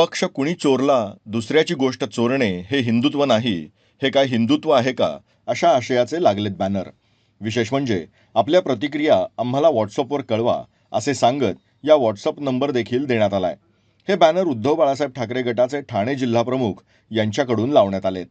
पक्ष कुणी चोरला दुसऱ्याची गोष्ट चोरणे हे हिंदुत्व नाही हे काय हिंदुत्व आहे का अशा आशयाचे लागलेत बॅनर. विशेष म्हणजे आपल्या प्रतिक्रिया आम्हाला व्हॉट्सअपवर कळवा असे सांगत या व्हॉट्सअप नंबर देखील देण्यात आलाय. हे बॅनर उद्धव बाळासाहेब ठाकरे गटाचे ठाणे जिल्हा प्रमुख यांच्याकडून लावण्यात आलेत.